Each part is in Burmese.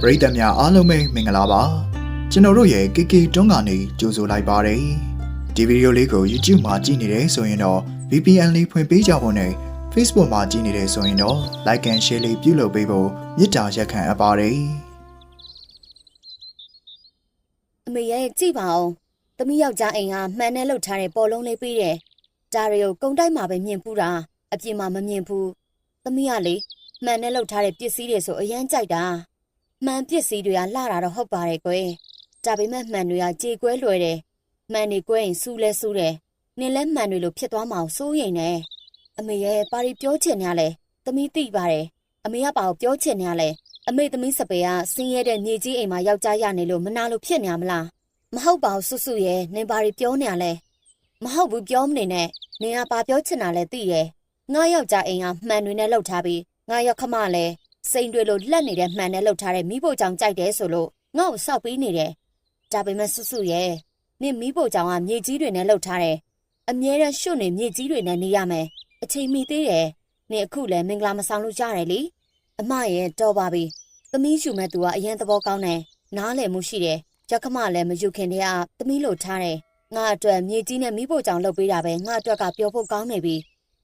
ပရိသတ်များအားလုံးပဲမင်္ဂလာပါကျွန်တော်တို့ရဲ့ KK တွန်းကနေကြိုဆိုလိုက်ပါတယ်ဒီဗီဒီယိုလေးကို YouTube မှာကြည့်နေတယ်ဆိုရင်တော့ VPN လေးဖွင့်ပေးကြဖို့နဲ့ Facebook မှာကြည့်နေတယ်ဆိုရင်တော့ Like and Share လေးပြုလုပ်ပေးဖို့မေတ္တာရက်ခံအပ်ပါတယ်အမေရဲ့ကြည့်ပါဦး။သမီးယောက်ျားအိမ်ကမှန်နဲ့လှုပ်ထားတဲ့ပေါ်လုံးလေးပေးတယ်။ဒါတွေကိုကုံတိုက်မှာပဲမြင်ပူတာအပြင်မှာမမြင်ဘူး။သမီးကလေမှန်နဲ့လှုပ်ထားတဲ့ပစ္စည်းတွေဆိုအရန်ကြိုက်တာ။ မှန်ပစ္စည်းတွေကလှတာတော့ဟုတ်ပါတယ်ကွယ်။ဒါပေမဲ့မှန်တွေကကြေကွဲလွယ်တယ်။မှန်တွေကွဲရင်စူးလဲစူးတယ်။နင်လဲမှန်တွေလိုဖြစ်သွားမှာကိုစိုးရိမ်နေ။အမေရဲ့ပါရီပြောချင်ရလဲသမီးသိပါတယ်။အမေကပါကိုပြောချင်ရလဲအမေသမီးစပယ်ကဆင်းရဲတဲ့ညီကြီးအိမ်မှာယောက်ျားရနေလို့မနာလို့ဖြစ်နေရမလားမဟုတ်ပါဘူးစွစွရဲ့နင်ဘာတွေပြောနေရလဲမဟုတ်ဘူးပြောမနေနဲ့နင်ကဘာပြောချင်တာလဲသိရဲ့ငါယောက်ျားအိမ်ကမှန်တွေနဲ့လှုပ်ထားပြီးငါရောက်ခမလဲ စိန်တွေလိုလက်နေတဲ့မှန်နဲ့လှုပ်ထားတဲ့မိဖို့ကြောင့်ကြိုက်တယ်ဆိုလို့ငါ့ကိုစောက်ပေးနေတယ်ဒါပေမဲ့စွစွရဲ့နင်မိဖို့ကြောင့်ကမြေကြီးတွေနဲ့လှုပ်ထားတယ်အမြဲတမ်းရှုပ်နေမြေကြီးတွေနဲ့နေရမယ်အချိန်မီသေးတယ်နင်အခုလည်းမင်္ဂလာမဆောင်လို့ရတယ်လေအမရဲ့တော်ပါပြီသမီးရှူမဲ့သူကအရင်သဘောကောင်းတယ်နားလည်မှုရှိတယ်ကြက်ခမလည်းမယူခင်တည်းကသမီးလိုထားတယ်ငါအတွက်မြေကြီးနဲ့မိဖို့ကြောင့်လှုပ်ပေးတာပဲငါအတွက်ကပြောဖို့ကောင်းနေပြီ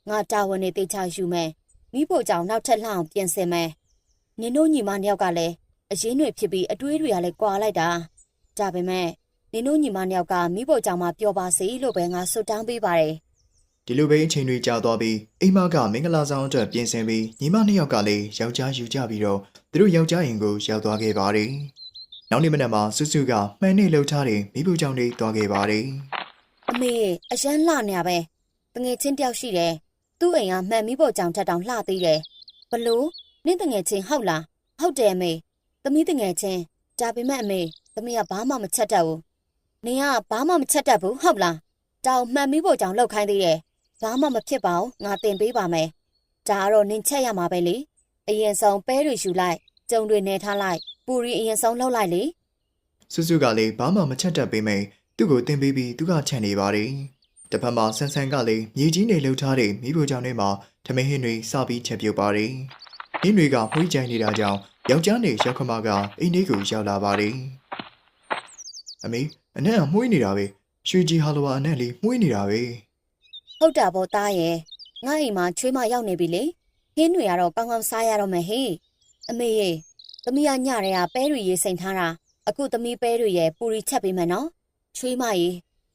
ငါတာဝန်နေတေချာယူမယ်မိဖို့ကြောင့်နောက်ထပ်လှအောင်ပြင်ဆင်မယ် နင်တို့ညီမနှစ်ယောက်ကလည်းအရင်တွေဖြစ်ပြီးအတွေးတွေကလည်းကွာလိုက်တာဒါပေမဲ့နင်တို့ညီမနှစ်ယောက်ကမိဖို့ကြောင့်မှပျော်ပါစေလို့ပဲငါဆုတောင်းပေးပါတယ်ဒီလိုပဲအချိန်တွေကြာသွားပြီးအိမ်မကမင်္ဂလာဆောင်အတွက်ပြင်ဆင်ပြီးညီမနှစ်ယောက်ကလည်းယောက်ျားယူကြပြီးတော့သူတို့ယောက်ျားအိမ်ကိုရောက်သွားခဲ့ပါတယ်နောက်နေ့မနက်မှာစုစုကမှန်နေလှုပ်ထားတဲ့မိဖို့ကြောင့်တွေသွားခဲ့ပါတယ်အမေအရန်လှနေရပဲတငယ်ချင်းတယောက်ရှိတယ်သူ့အိမ်ကမှန်မိဖို့ကြောင့်ထက်တောင်လှသေးတယ်ဘလို့ နင့်တငယ်ချင်းဟုတ်လားဟုတ်တယ်အမေသမီးတငယ်ချင်းဒါပေမဲ့အမေသမီးကဘာမှမချက်တတ်ဘူးနင်ကဘာမှမချက်တတ်ဘူးဟုတ်လားတောင်မှန်မိဖို့ကြောင့်လှုပ်ခိုင်းသေးတယ်ဘာမှမဖြစ်ပါဘူးငါတင်ပေးပါမယ်ဒါကတော့နင်ချက်ရမှာပဲလေအရင်ဆုံးပဲတွေယူလိုက်ကြုံတွေနေထားလိုက်ပူရီအရင်ဆုံးလှုပ်လိုက်လေစုစုကလည်းဘာမှမချက်တတ်ပေမဲ့သူ့ကိုတင်ပေးပြီးသူကချန်နေပါတယ်တစ်ဖက်မှာဆန်ဆန်ကလည်းမြေကြီးနေလှုပ်ထားတဲ့မိဖို့ကြောင့်ထဲမှာထမင်းဟင်းတွေစပြီးချက်ပြုတ်ပါတယ် ဟင်းတွေကမှုကြိုင်နေတာကြောင့်ယောက်ျားနေရောက်ခမကအိမ်လေးကိုရောက်လာပါတယ်အမေအနက်ကမှုနေတာပဲရွှေကြီးဟာလိုဝါအနက်လေးမှုနေတာပဲဟုတ်တာပေါ့သားရဲ့ငါ့အိမ်မှာချွေးမရောက်နေပြီလေဟင်းတွေကတော့ကောင်းကောင်းစားရတော့မယ်ဟေးအမေရေသမီးကညရဲကပဲတွေရေးစိန်ထားတာအခုသမီးပဲတွေရဲ့ပူရီချက်ပေးမယ်နော်ချွေးမရေ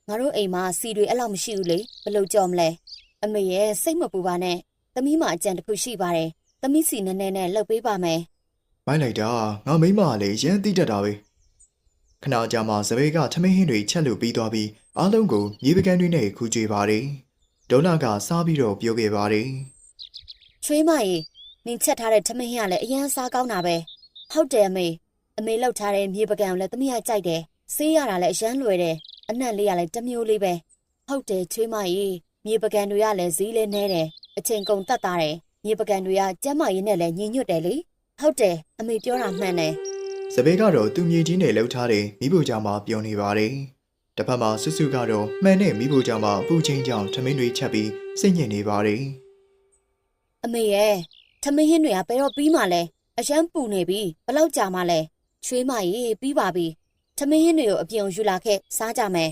ငါတို့အိမ်မှာစီတွေအဲ့လောက်မရှိဘူးလေဘယ်လို့ကြော်မလဲအမေရဲ့စိတ်မပူပါနဲ့သမီးမအကြံတစ်ခုရှိပါတယ် သမီးစီနည်းနည်းနဲ့လှုပ်ပေးပါမယ်မိုက်လိုက်တာငါမိမကလည်းရမ်းတိတတ်တာပဲခဏကြာမှစပယ်ကထမင်းဟင်းတွေချက်လို့ပြီးသွားပြီးအားလုံးကိုမြေပကန်းတွေနဲ့ခူးကြွေပါတယ်ဒေါနာကစားပြီးတော့ပြောခဲ့ပါတယ်ချွေးမရေနင်ချက်ထားတဲ့ထမင်းဟင်းကလည်းအရန်စားကောင်းတာပဲဟုတ်တယ်အမေအမေလှုပ်ထားတဲ့မြေပကံကိုလည်းသမီးကကြိုက်တယ်ဆေးရတာလည်းအရန်လွယ်တယ်အနံ့လေးကလည်းတစ်မျိုးလေးပဲဟုတ်တယ်ချွေးမရေမြေပကံတွေကလည်းဈေးလေးနဲတယ်အချိန်ကုန်တက်တာတယ် မြေပကံတွေကကျမ်းမာရေးနဲ့လည်းညီညွတ်တယ်လေဟုတ်တယ်အမေပြောတာမှန်တယ်စပယ်ကတော့သူ့မြေကြီးနဲ့လှုပ်ထားတဲ့မိဖို့ကြောင့်မှပြောနေပါတယ်တစ်ဖက်မှာဆွဆွကတော့မှန်တဲ့မိဖို့ကြောင့်မှပူချင်းကြောင့်ထမင်းတွေချက်ပြီးစိတ်ညစ်နေပါတယ်အမေရဲ့ထမင်းဟင်းတွေကဘယ်တော့ပြီးမှလဲအရန်ပူနေပြီဘယ်လောက်ကြာမှလဲချွေးမရေပြီးပါပြီထမင်းဟင်းတွေကိုအပြင်ကိုယူလာခဲ့စားကြမယ်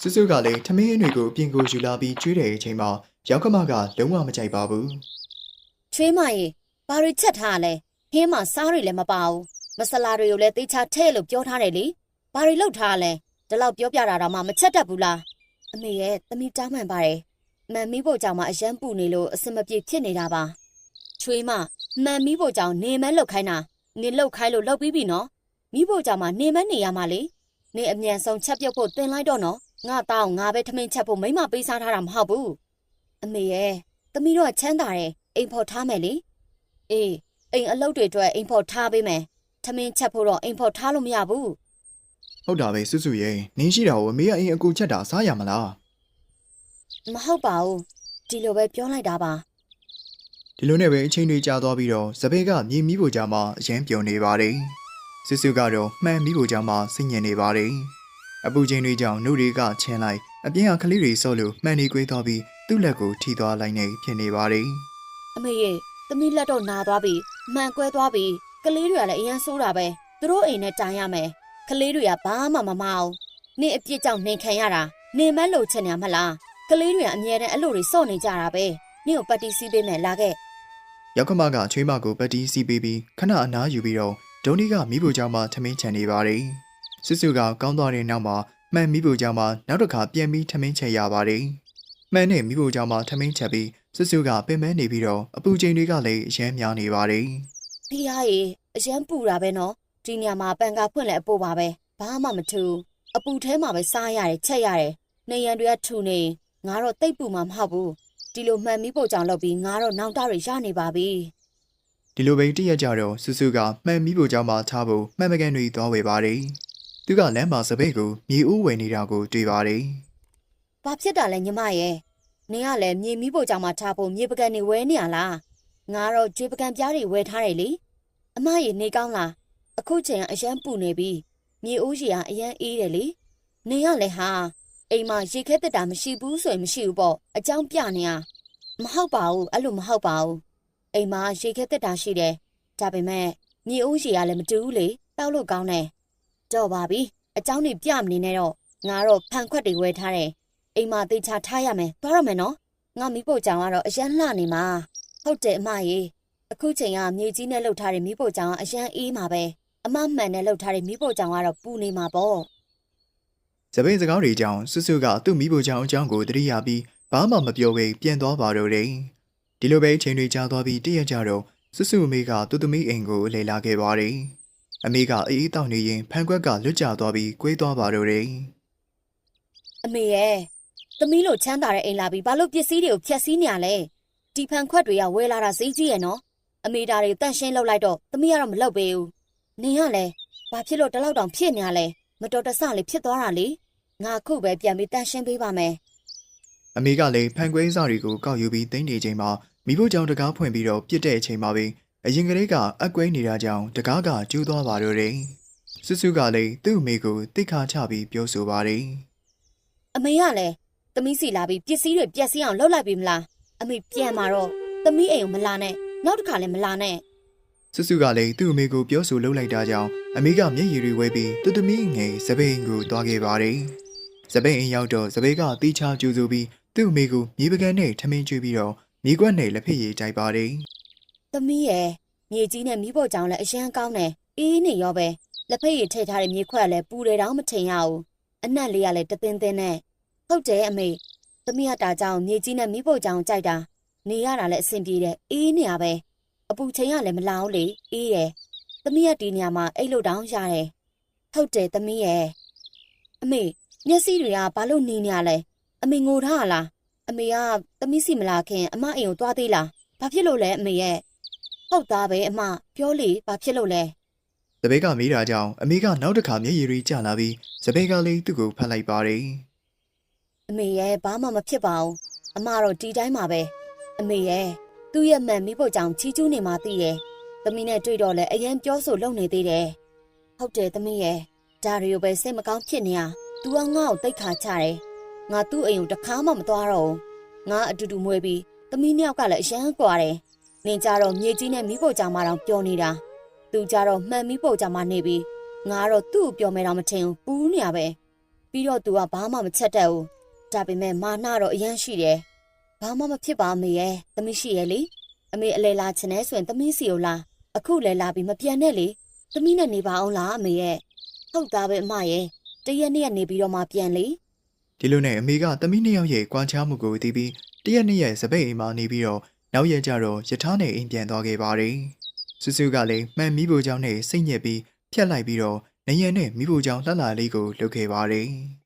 ဆွဆွကလည်းထမင်းဟင်းတွေကိုအပြင်ကိုယူလာပြီးကျွေးတဲ့အချိန်မှာ ရောက်ကမကလုံးဝမကြိုက်ပါဘူးချွေးမရေဘာတွေချက်ထားလဲဟင်းမှာစားတွေလည်းမပါဘူးမဆလာတွေကိုလည်းတေချာထဲ့လို့ပြောထားတယ်လေဘာတွေလောက်ထားလဲဒီလောက်ပြောပြတာတော့မှမချက်တတ်ဘူးလားအမေရဲ့သမီးတားမှန်ပါတယ်မန်မီးဖို့ကြောင့်မှအရန်ပူနေလို့အစမပြေဖြစ်နေတာပါချွေးမမန်မီးဖို့ကြောင့်နေမဲလောက်ခိုင်းတာနေလောက်ခိုင်းလို့လောက်ပြီးပြီနော်မီးဖို့ကြောင့်မှနေမဲနေရမှာလေနေအမြန်ဆုံးချက်ပြုတ်ဖို့တင်လိုက်တော့နော်ငါတောင်းငါပဲထမင်းချက်ဖို့မိမပေးစားထားတာမဟုတ်ဘူး အမေရဲ့သမီးတော့ချမ်းသာတယ်အိမ်ဖို့ထားမယ်လေအေးအိမ်အလုပ်တွေအတွက်အိမ်ဖို့ထားပေးမယ်။ထမင်းချက်ဖို့တော့အိမ်ဖို့ထားလို့မရဘူးဟုတ်တာပဲဆွဆွရဲ့နင်းရှိတာကိုအမေကအိမ်အကူချက်တာစားရမလား။မဟုတ်ပါဘူး။ဒီလိုပဲပြောလိုက်တာပါဒီလိုနဲ့ပဲအချိန်တွေကြာသွားပြီးတော့စပယ်ကမြေမီးဖို့ကြမှာအရင်ပြုံနေပါတယ်ဆွဆွကတော့မှန်မီးဖို့ကြမှာစိတ်ညစ်နေပါတယ်အပူချိန်တွေကြောင့်နှုတ်တွေကချင်လိုက်အပြင်ကကလေးတွေဆော့လို့မှန်နေကွေးသွားပြီး သူ့လက်ကိုထိသွားလိုက်နေဖြစ်နေပါတယ်။အမေရဲ့သမီးလက်တော့နာသွားပြီ။မှန်ကွဲသွားပြီ။ကလေးတွေကလည်းအရန်ဆိုးတာပဲသူတို့အိမ်နဲ့တိုင်ရမယ်ကလေးတွေကဘာမှမမအောင်နင်အပြစ်ကြောင့်နေခံရတာနင်မလို့ချင်ရမလားကလေးတွေကအမြဲတမ်းအဲ့လိုတွေစော့နေကြတာပဲနင့်ကိုပတ်တီးစီးပေးမယ်လာခဲ့ရောက်ခမကချွေးမကိုပတ်တီးစီးပေးပြီးခဏအနားယူပြီးတော့ဒုံဒီကမိဖို့ကြောင့်မှထမင်းချန်နေပါတယ်။စွစုကကောင်းသွားတဲ့နောက်မှာမှန်မိဖို့ကြောင့်မှနောက်တစ်ခါပြန်ပြီးထမင်းချက်ရပါတယ်။ မှန်နဲ့မိဖို့ကြောင့်မှထမင်းချက်ပြီးစွစုကပင်မဲနေပြီးတော့အပူချိန်တွေကလည်းအရမ်းများနေပါတယ်ဖေးရေအရန်ပူတာပဲနော်ဒီညမှာပန်ကာဖွင့်လဲအပို့ပါပဲဘာမှမထူအပူထဲမှာပဲစားရတယ်ချက်ရတယ်နေရန်တွေကထူနေငါတော့တိတ်ပူမှာမဟုတ်ဘူးဒီလိုမှန်မိဖို့ကြောင့်လုပ်ပြီးငါတော့နောင်တတွေရနေပါပြီ။ဒီလိုပဲတရက်ကြတော့စွစုကမှန်မိဖို့ကြောင့်မှထားဖို့မှန်မကန်တွေသွားဝယ်ပါတယ်။သူကလမ်းမှာစပိတ်ကိုမြေဦးဝယ်နေတာကိုတွေ့ပါတယ်။ ဘာဖြစ်တာလဲညီမရဲ့နင်ကလည်းမြေမိဖို့ကြောင့်မှထားဖို့မြေပကံနေဝဲနေရလားငါတော့ကျွေးပကံပြားတွေဝဲထားတယ်လေအမရေနေကောင်းလားအခုချိန်ကအရန်ပူနေပြီမြေဦးရေကအရန်အေးတယ်လေနင်ကလည်းဟာအိမ်မှာရေခဲတက်တာမရှိဘူးဆိုရင်မရှိဘူးပေါ့အကြောင်းပြနေရမဟုတ်ပါဘူးအဲ့လိုမဟုတ်ပါဘူးအိမ်မှာရေခဲတက်တာရှိတယ်ဒါပေမဲ့မြေဦးရေကလည်းမတူဘူးလေတောက်လို့ကောင်းတယ်တော့ပါပြီအကြောင်းတွေပြမနေနဲ့တော့ငါတော့ဖန်ခွက်တွေဝဲထားတယ် အိမ်မှာသေချာထားရမယ်သွားရမယ်နော်ငါမိဖို့ကြောင်ကတော့အရန်လှနေမှာဟုတ်တယ်အမရေအခုချိန်ကမြေကြီးနဲ့လှုပ်ထားတဲ့မိဖို့ကြောင်ကအရန်အေးမှာပဲအမမှန်နဲ့လှုပ်ထားတဲ့မိဖို့ကြောင်ကတော့ပူနေမှာပေါ့စပိန်စကားတွေကြောင့်စွစုကသူ့မိဖို့ကြောင့်အကြောင်းကိုသတိရပြီးဘာမှမပြောဘဲပြန်သွားပါတော့တယ်။ဒီလိုပဲချိန်တွေကြာသွားပြီးတရက်ကြတော့စွစုအမေကသူ့သမီးအိမ်ကိုလေလာခဲ့ပါတယ်။အမေကအေးအေးတောက်နေရင်ဖန်ခွက်ကလွတ်ကျသွားပြီးကွေးသွားပါတော့တယ်အမေရဲ့ သမီးလိုချမ်းသာတဲ့အိမ်လာပြီးဘာလို့ပစ္စည်းတွေကိုဖျက်ဆီးနေရလဲဒီဖန်ခွက်တွေကဝဲလာတာဈေးကြီးရဲ့နော်အမေဒါတွေတန့်ရှင်းလောက်လိုက်တော့သမီးကတော့မလုပ်ပေးဘူးနင်ကလည်းဘာဖြစ်လို့တလောက်တောင်ဖြစ်နေရလဲမတော်တဆလေးဖြစ်သွားတာလေငါခုပဲပြန်ပြီးတန့်ရှင်းပေးပါမယ်။အမေကလည်းဖန်ခွဲစားတွေကိုကောက်ယူပြီးတင်းနေချိန်မှာမိဖို့ကြောင့်တကားဖွင့်ပြီးတော့ပြစ်တဲ့အချိန်မှာပဲအရင်ကလေးကအကွဲနေတာကြောင့်တကားကကျိုးသွားပါတော့တယ်။စွစုကလည်းသူ့အမေကိုတိတ်ခါချပြီးပြောဆိုပါတယ်။အမေကလည်း သမီးစီလာပြီးပစ္စည်းတွေပျက်စီးအောင်လှုပ်လိုက်ပြီမလားအမေပြန်มาတော့သမီးအိမ်ကိုမလာနဲ့နောက်တစ်ခါလည်းမလာနဲ့စွစုကလည်းသူ့အမေကိုပြောဆိုလုပ်လိုက်တာကြောင့်အမေကမျက်ရည်တွေဝဲပြီးသူ့သမီးငယ်စပိန်ကိုတွားခဲ့ပါတယ်။စပိန်အိမ်ရောက်တော့စပိန်ကတီးချကျူဆိုပြီးသူ့အမေကိုမြေပကန်းနဲ့ထမင်းကျွေးပြီးတော့မြေကွက်နဲ့လက်ဖက်ရည်တိုက်ပါတယ်သမီးရဲ့မြေကြီးနဲ့မိဖို့ကြောင့်လည်းအရန်ကောင်းတယ်အေးနေရောပဲလက်ဖက်ရည်ထည့်ထားတဲ့မြေခွက်လည်းပူတယ်တောင်မထင်ရဘူးအနက်လေးကလည်းတသင်းသင်းနဲ့ ဟုတ်တယ်အမေသမီးကတာကြောင့်မြေကြီးနဲ့မိဖို့ကြောင့်ကြိုက်တာနေရတာလည်းအဆင်ပြေတယ်အေးနေရပဲအပူချိန်ကလည်းမလာဘူးလေအေးတယ်သမီးကဒီနေရာမှာအိတ်လို့တောင်ရတယ်ဟုတ်တယ်သမီးရဲ့အမေမျက်စိတွေကဘာလို့နေနေရလဲအမေငိုထားရလားအမေကသမီးစီမလာခင်အမအိမ်ကိုသွားသေးလားဘာဖြစ်လို့လဲအမေရဲ့ဟုတ်သားပဲအမပြောလေဘာဖြစ်လို့လဲ။စပိန်ကမေးတာကြောင့်အမေကနောက်တစ်ခါမျက်ရည်တွေကျလာပြီးစပိန်ကလည်းသူ့ကိုဖတ်လိုက်ပါတယ် အမေရဲ့ဘာမှမဖြစ်ပါဘူးအမတော့ဒီတိုင်းပါပဲအမေရဲ့သူ့ရဲ့မှန်မိဖို့ကြောင့်ချီးကျူးနေမှသိတယ်သမီးနဲ့တွေ့တော့လဲအရင်ပြောဆိုလုပ်နေသေးတယ်ဟုတ်တယ်သမီးရဲ့ဒါတွေကိုပဲစိတ်မကောင်းဖြစ်နေရ तू ကငါ့ကိုတိတ်ခါချတယ်ငါသူ့အိမ်ကိုတစ်ခါမှမသွားတော့ဘူးငါအတူတူမွေးပြီးသမီးနှစ်ယောက်ကလည်းအရန်ကွာတယ်နင်ကြတော့မြေကြီးနဲ့မိဖို့ကြောင့်မှတော့ပြောနေတာသူကြတော့မှန်မိဖို့ကြောင့်မှနေပြီးငါကတော့သူ့ကိုပြောမဲတော့မထင်ဘူးပူးနေရပဲပြီးတော့ तू ကဘာမှမချက်တတ်ဘူး ဒါပေမဲ့မာနတော့အရန်ရှိတယ်။ဘာမှမဖြစ်ပါအမေရဲ့။သမီးရှိရဲ့လေ။အမေအလဲလာချင်နေဆိုရင်သမီးစီကိုလာ။အခုလဲလာပြီးမပြန်နဲ့လေ။သမီးနဲ့နေပါအောင်လားအမေရဲ့။ဟုတ်သားပဲအမရဲ့။တရက်နှစ်ရက်နေပြီးတော့မှပြန်လေ။ဒီလိုနဲ့အမေကသမီးနှစ်ယောက်ရဲ့ကြွားချမှုကိုသိပြီးတရက်နှစ်ရက်စပိန်အိမ်မှာနေပြီးတော့နောက်ရက်ကျတော့ယထာနဲ့အိမ်ပြန်သွားခဲ့ပါတယ်။စွစုကလည်းမှန်မိဖို့ကြောင့်နဲ့စိတ်ညစ်ပြီးဖြတ်လိုက်ပြီးတော့နရံနဲ့မိဖို့ကြောင့်လှလှလေးကိုလုပ်ခဲ့ပါတယ်။